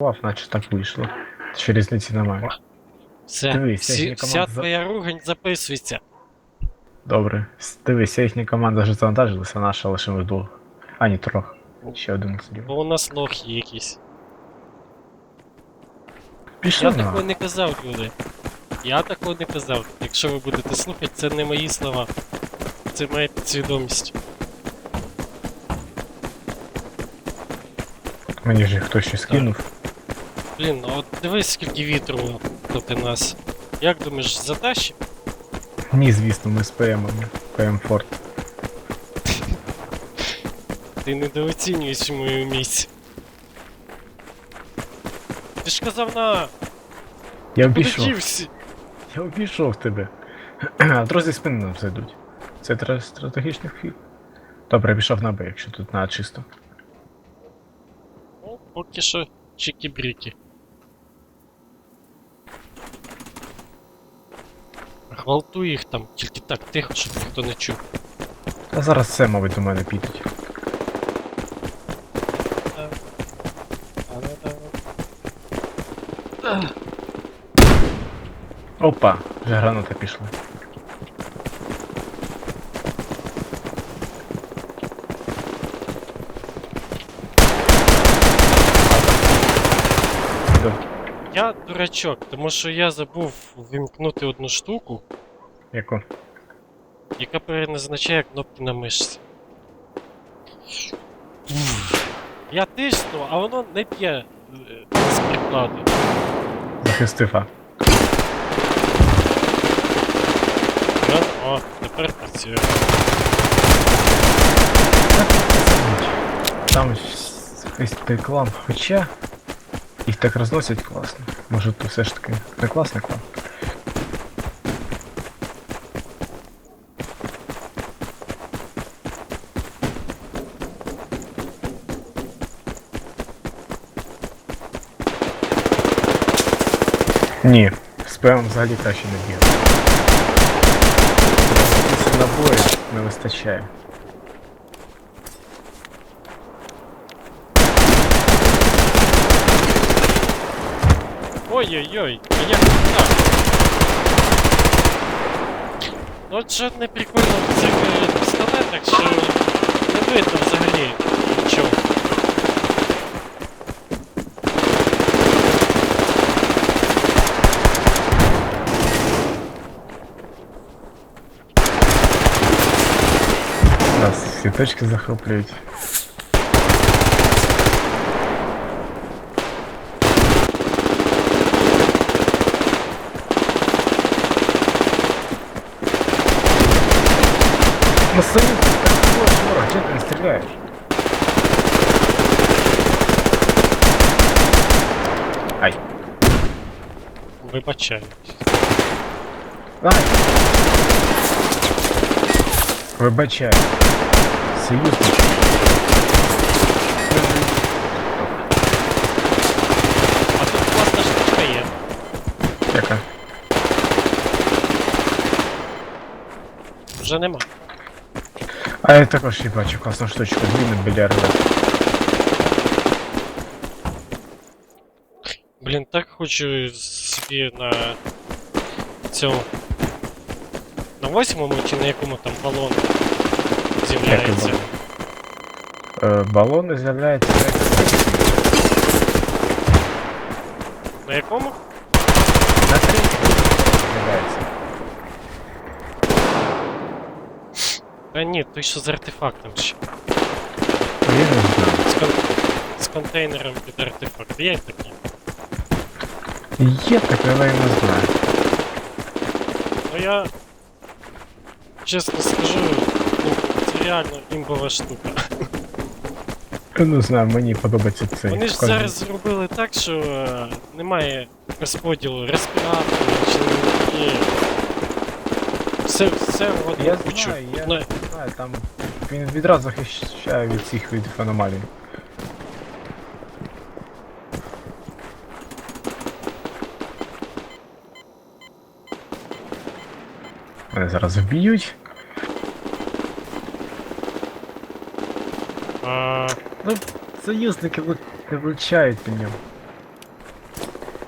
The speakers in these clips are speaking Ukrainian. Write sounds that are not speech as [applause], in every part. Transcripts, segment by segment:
Вав, наче так вийшло. Ще різниці немає. Все, Дивись, всі, їхня вся команда за- твоя ругань записується. Добре. С- Дивись, їхня команда вже завантажилася, наша лише ми вдвох. А, ні, трьох. Ще один сидів. Бо у нас лохи якісь. Пішли Я на. такого не казав, люди. Я такого не казав. Якщо ви будете слухати, це не мої слова. Це моя підсвідомість. Мені ж хтось щось кинув. Блін, ну от дивись, скільки вітру проти нас. Як думаєш, затащим? Ні, звісно, ми з ПМ. ПМ Форт. Ти недооцінюєш мою місць. Ти ж казав на Я обійшов. Я обійшов тебе. [clears throat] Друзі спини нам зайдуть. Це тре- стратегічний хід. Добре, я пішов на Б, якщо тут на А чисто. Ну, поки що чики-бріки. Гвалтуй їх там, тільки так тихо, щоб ніхто не чув. А зараз це, мабуть, до мене підуть. Опа, вже граната пішла. До- Я дурачок, тому що я забув вимкнути одну штуку, Яку? яка переназначає кнопки на мишці. Я тисну, а воно не п'є е, з прикладу. Захистив А. Раз, О, тепер працює. Там весь той клан, хоча їх так розносять класно. Може то все ж таки не класний клан. Ні, з ПМ взагалі краще не бігати. Набої не вистачає. Ой-ой-ой, а як так? Ну от що не прикольно в цих е, пістолетах, що не видно взагалі нічого. Нас всі точки захоплюють. Ну самі ворог, чого ти не стріляєш? Ай, Вибачаю. ай! Вибачай. Союзничок. А тут класна штучка є. Яка? Вже нема. А я також і бачу класну штучку, зміни біля РВ. Блін, так хочу собі на цьому. На восьмому чи на якому там балон з'являється. балон? Е, балони з'являються як На якому? на третій з'являється. Та ні, той що з артефактом ще. З, кон... з контейнером під артефакт. Є такі. Є таке, але я не знаю. Ну я. Чесно скажу, ну, це реально імбова штука. Не знаю, мені подобається цей. Вони ж кожен- зараз зробили так, що е, немає розподілу респіраторів чи не все, все одну Я кучу. знаю, я Одна- знаю, там він відразу захищає від цих видів аномалій. Мене зараз вб'ють. А, Ну, союзники ви- не влучають по ньому.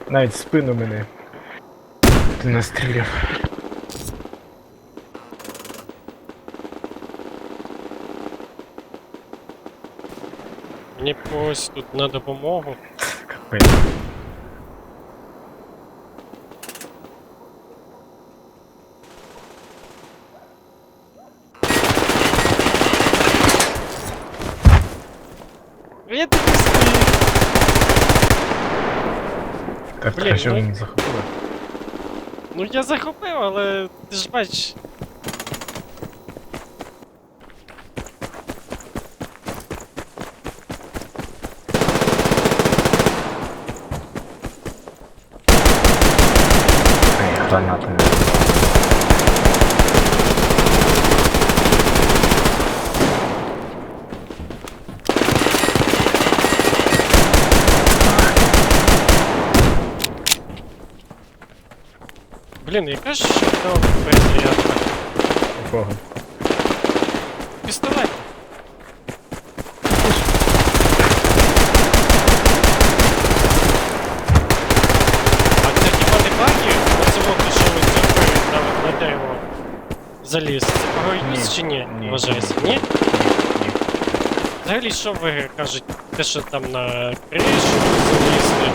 Навіть в спину мене. Ти настріляв. Мені когось тут на допомогу. Капець. Я тут. Так, Блін, так, що ну- він захопили? Ну я захопив, але ти ж бачиш. Ай, гранати. Блін, яка ж там перезарядка? У кого? Пістолет. заліз. Це багоюз Ні, чи ні? ні, Вважається? ні. Ні? Ні. Взагалі, що ви кажуть? Те, що там на кришу залізли.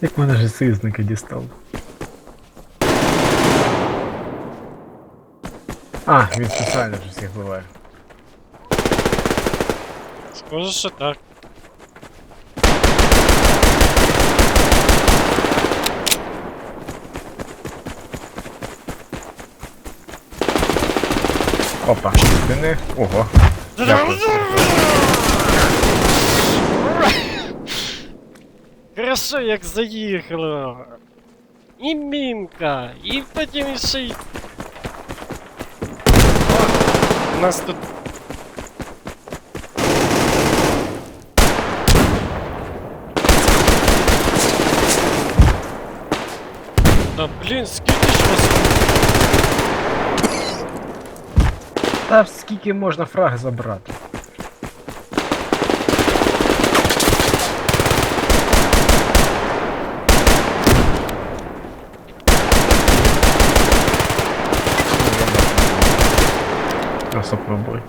Як мене ж союзника дістав. А, він спеціально вже всіх буває. Схоже, що так. Опа, спини. Ого. Хорошо, як заїхало. І мінка, і потім ще й... О, У нас тут... Та блін, скільки Та скільки можна фраг забрати? На попробуй.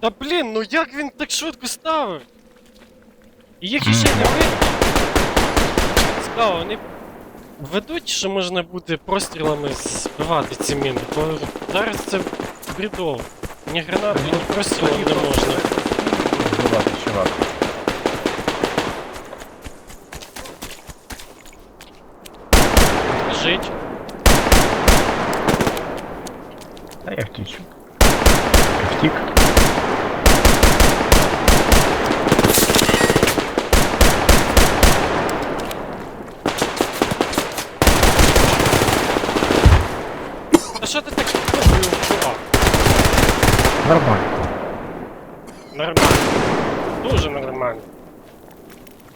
Та блін, ну як він так швидко ставив? І їх іще не видно. Цікаво, вони ведуть, що можна буде прострілами збивати ці міни, бо зараз це бредово. Ні гранати, ні прострілом не можна. Збивати, чувак. Жить. Та я втічу. Та що ти так копою вбивав? Нормально. Нормально. Дуже нормально.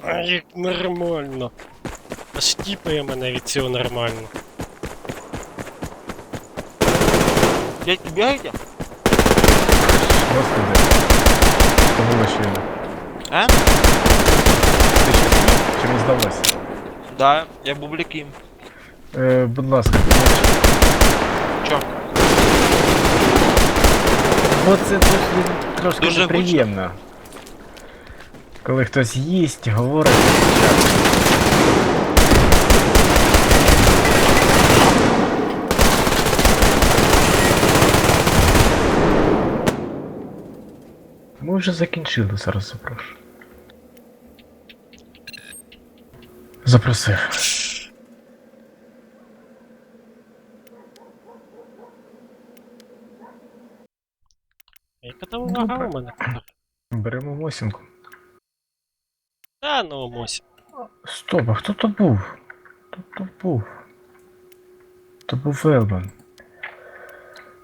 А як нормально. Аж тіпає мене від цього нормально. Дядьки, бегаете? Господи. Це було щойно. А? Ти ще спів? Чи не здалося? Да, я бублики. Е, будь ласка, Чё? Бо це трошки, трошки Дуже неприємно. Коли хтось їсть, говорить. Ми вже закінчили, зараз запрошу. Запросив. Яка вага Добре. у мене? Беремо восімку. Та ну мось. Стоп, а хто то був? Хто то був? То був Велбан.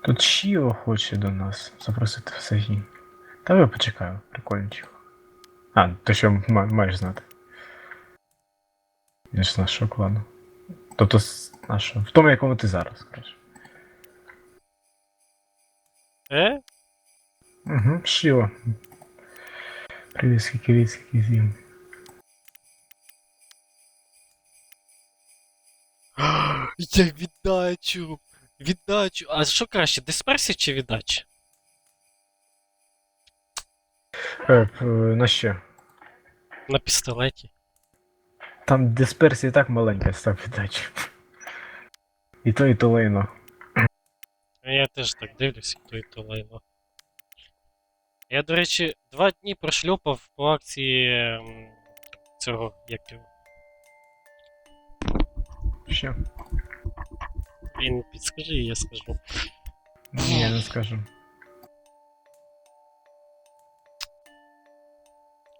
Тут Шіо хоче до нас запросити в Сагін. Та ви почекаю, прикольничок. А, ти що ма- маєш знати. Він ж нашого клану. Тобто з нашого. В тому, якому ти зараз, коротше. Е? Угу. Привіт, скільки літ, скільки зім. [gasps] Я віддачу! Віддачу! А що краще, дисперсія чи віддача? Е, на що? На пістолеті. Там дисперсія так маленька, став віддачі. І то, і то лейно. А Я теж так дивлюся, то і то лайно. Я, до речі, два дні прошльопав по акції ем, цього, як його. Що? Він підскажи, я скажу. Ні, не скажу.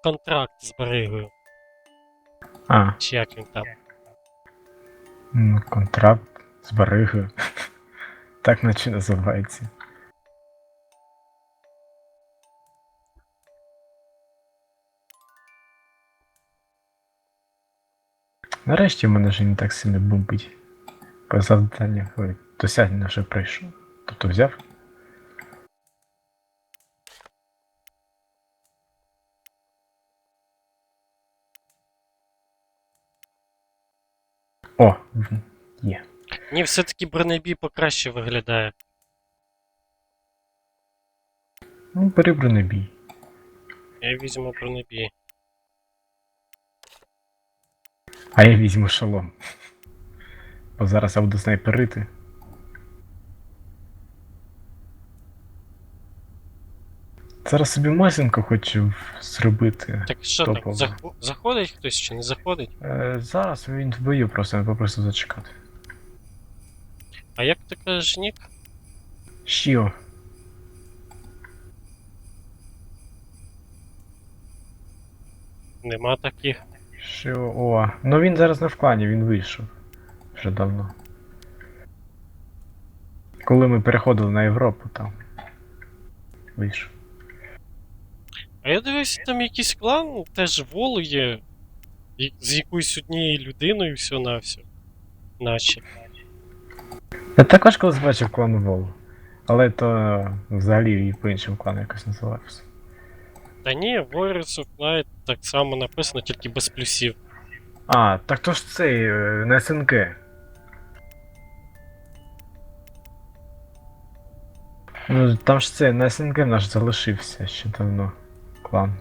Контракт з Баригою. А, Чи як він там? ну, контракт з баригою. [laughs] Так наче називається. Нарешті мене вже не так сильно бомбить. По завданнях, ой, досягнення вже прийшов. Тобто взяв. О, є. Ні, все-таки бронебій покраще виглядає. Ну, бери бронебій. Я візьму бронебій. А я візьму шолом. Бо зараз я буду снайперити. Зараз собі масінку хочу зробити. Так що там, Топово. зах- заходить хтось чи не заходить? Е, зараз він в бою просто, я попросив зачекати. А як ти кажеш, Нік? Що? Нема таких. Що? О, ну він зараз не в клані, він вийшов. Вже давно. Коли ми переходили на Європу, там. Вийшов. А я дивився, там якийсь клан теж волу є. З якоюсь однією людиною все на все. Наче. Я також колись бачив клан Вол. Але то взагалі і по іншим клану якось називався. Та ні, Warriors of Light так само написано, тільки без плюсів. А, так то ж цей е, на СНГ. Ну, там ж це на СНГ наш залишився ще давно. Клан.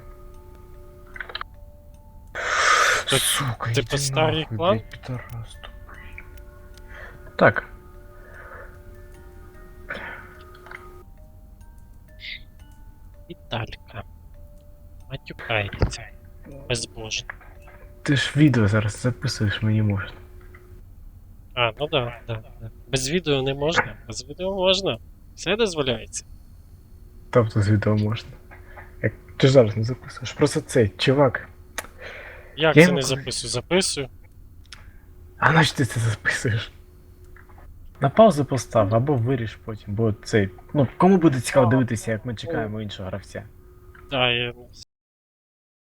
Так, Сука, типу йди старий нахуй, клан? блядь, підарас тупий. Так. Матюкається. Безбожно. Ти ж відео зараз записуєш, мені можна. А, ну да, да, да. Без відео не можна. Без відео можна. Все дозволяється. Тобто з відео можна. Як ти ж зараз не записуєш. Просто цей чувак. Як Я це йому не записую? Записую. А на що ти це записуєш? На паузу постав або виріж потім, бо цей. Ну, кому буде цікаво дивитися, як ми чекаємо іншого гравця. Да, я